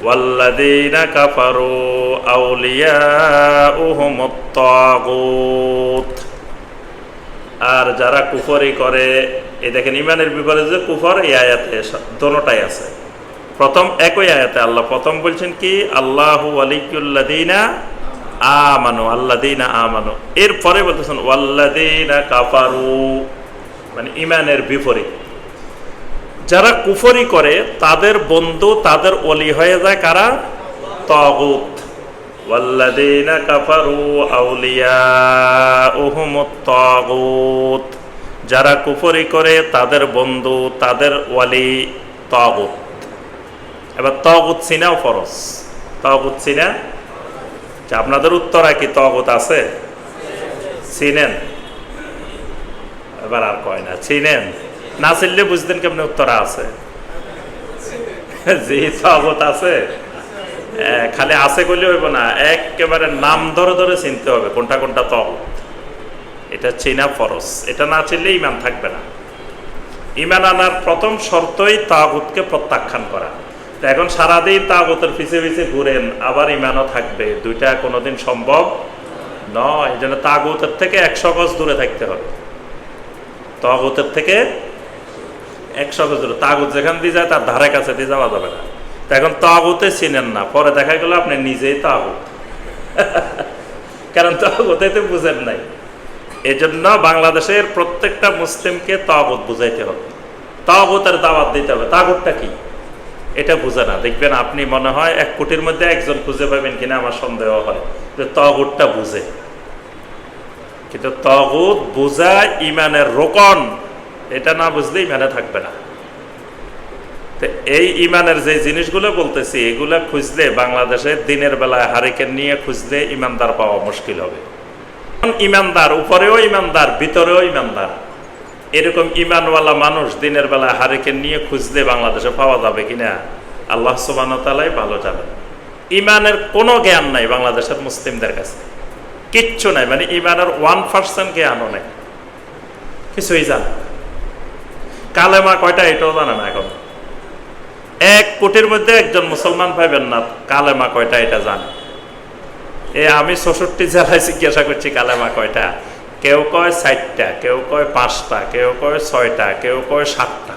والذين كفروا أولياؤهم الطاغوت আর যারা কুফরি করে এই দেখেন ইমানের বিপরীতে যে কুফর এই আয়াতে দোনোটাই আছে প্রথম একই আয়াতে আল্লাহ প্রথম বলছেন কি আল্লাহু আলিকুল্লাদিনা আমানু আল্লাদিনা আমানু এরপরে বলতেছেন ওয়াল্লাদিনা কাফারু মানে ইমানের বিপরীত যারা কুফরি করে তাদের বন্ধু তাদের অলি হয়ে যায় কারা তগুত والذين كفروا أولياؤهم الطاغوت যারা কুফরি করে তাদের বন্ধু তাদের ওয়ালি তগুত এবার তগুত চিনাও ফরস তগুত চিনা আচ্ছা, আপনাদের উত্তরা কি তগুত আছে চিনেন এবার আর কয় না চিনেন না চিনলে বুঝতেন কেমনি উত্তরা আছে। জি তগত আছে। খালি আছে করলে হইব না, একেবারে নাম ধরে ধরে চিনতে হবে কোনটা কোনটা তগত এটা চিনা ফরস এটা না চিনলে ইমান থাকবে না। ইমান আনার প্রথম শর্তই তাগুতকে প্রত্যাখ্যান করা। তো এখন সারাদিন তাগুতের পিছে পিছে ঘুরেন, আবার ইমানও থাকবে। দুইটা কোনোদিন সম্ভব নয়। এই জন্য তাগুতের থেকে একশো গজ দূরে থাকতে হবে। তগতের থেকে একশো গজ দূরে তাগুত যেখান দিয়ে যায়, তার ধারে কাছে দিয়ে যাওয়া যাবে না। তো এখন তাগুতে চিনেন না। পরে দেখা গেল আপনি নিজেই তাগুত। কারণ তাগুতে তো বুঝেন নাই। এজন্য বাংলাদেশের প্রত্যেকটা মুসলিমকে তাগুত বুঝাইতে হবে। তাগুতের দাওয়াত দিতে হবে। তাগুতটা কি? এটা বুঝে না। দেখবেন আপনি মনে হয় এক কোটির মধ্যে একজন খুঁজে পাবেন কিনা আমার সন্দেহ হয় যে তগুতটা বুঝে। কিন্তু তগুত বোঝা ইমানের রোকন। এটা না বুঝলেই ইমানে থাকবে না। তো এই ইমানের যে জিনিসগুলো বলতেছি, এগুলা খুঁজলে বাংলাদেশে দিনের বেলায় হারিকেন নিয়ে খুঁজলে ইমানদার পাওয়া মুশকিল হবে। ইমানদার, উপরেও ইমানদার, ভিতরেও ইমানদার। এরকম ইমানওয়ালা মানুষ দিনের বেলায় হারিকেন নিয়ে খুঁজলে বাংলাদেশে পাওয়া যাবে কিনা, আল্লাহ সুবান তালাই ভালো জানেন। ইমানের কোনো জ্ঞান নাই বাংলাদেশের মুসলিমদের কাছে। কিচ্ছু নাই মানে ইমানের ওয়ান পার্সেন্ট জ্ঞানও নেই। কিছুই জানে কালেমা কয়টা, এটাও জানে না এখন। এক কোটির মধ্যে একজন মুসলমান পাইবেন না কালেমা কয়টা, এটা জানে। এ, আমি চৌষট্টি জেলায় জিজ্ঞাসা করছি, কালেমা কয়টা? কেউ কয় ষাটটা কেউ কয় পাঁচটা, কেউ কয় ছয়টা, কেউ কয় সাতটা।